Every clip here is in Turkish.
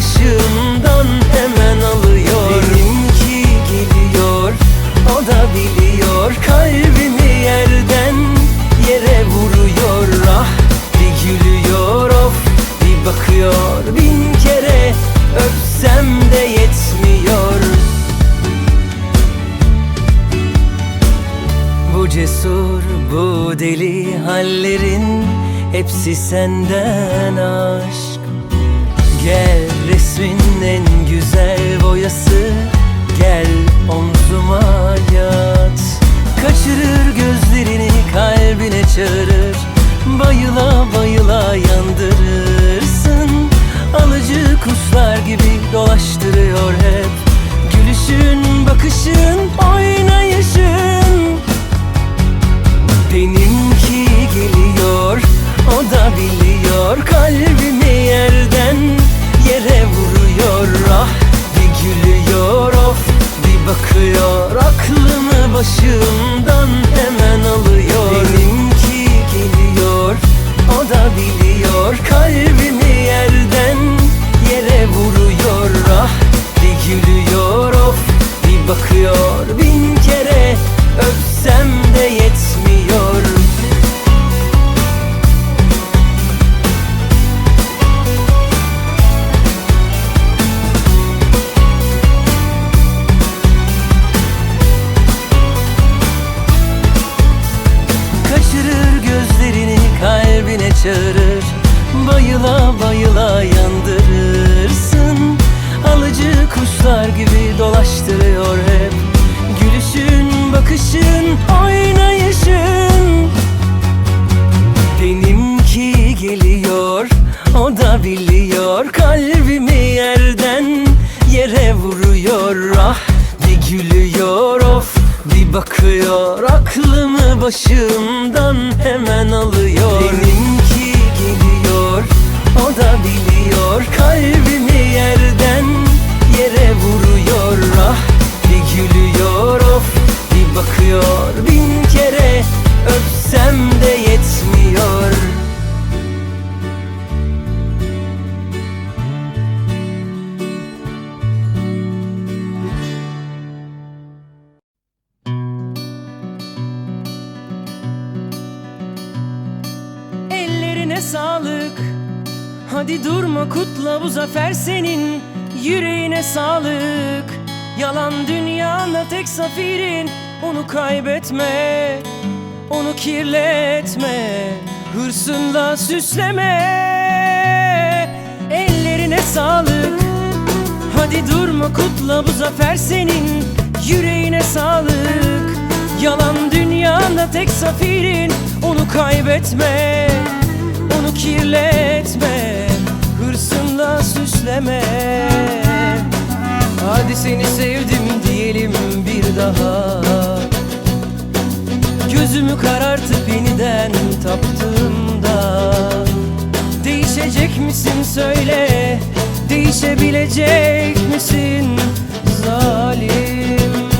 başımdan hemen alıyor. Benimki geliyor, o da biliyor. Kalbimi yerden yere vuruyor. Ah bir gülüyor of bir bakıyor. Bin kere öpsem de yetmiyor. Bu cesur, bu deli hallerin Hepsi senden aşk kalbine çağırır Bayıla bayıla yandırırsın. Alıcı kuşlar gibi dolaştırıyor hep. Gülüşün, bakışın, çağırır Bayıla bayıla yandırırsın. Alıcı kuşlar gibi dolaştırıyor hep. Gülüşün, bakışın, oynayışın. Benimki geliyor, o da biliyor. Kalbimi yerden yere vuruyor. Ah bir gülüyor of bir bakıyor. Aklımı başımdan hemen alıyor. geliyor, o da biliyor Kalbimi yerden yere vuruyor. Ah bir gülüyor of bir bakıyor. Bin kere öpsem de yetmiyor. Ellerine sağlık Hadi durma kutla bu zafer senin. Yüreğine sağlık. Yalan dünyanda tek zafirin Onu kaybetme Onu kirletme. Hırsınla süsleme. Ellerine sağlık. Hadi durma kutla bu zafer senin. Yüreğine sağlık. Yalan dünyanda tek zafirin Onu kaybetme kirletme Hırsınla süsleme. Hadi seni sevdim diyelim bir daha. Gözümü karartıp yeniden taptığımda Değişecek misin söyle Değişebilecek misin zalim?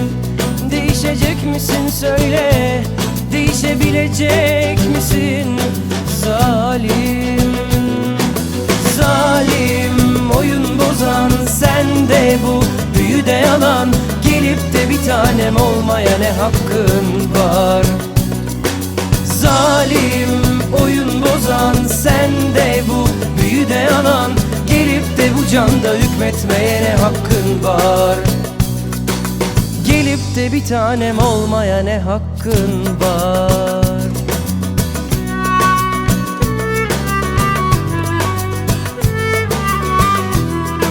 Değişecek misin söyle Değişebilecek misin? Zalim Zalim oyun bozan sen de bu. Büyü de yalan Gelip de bir tanem olmaya ne hakkın var? Zalim oyun bozan sen de bu. Büyü de yalan Gelip de bu canda hükmetmeye ne hakkın var de bir tanem olmaya ne hakkın var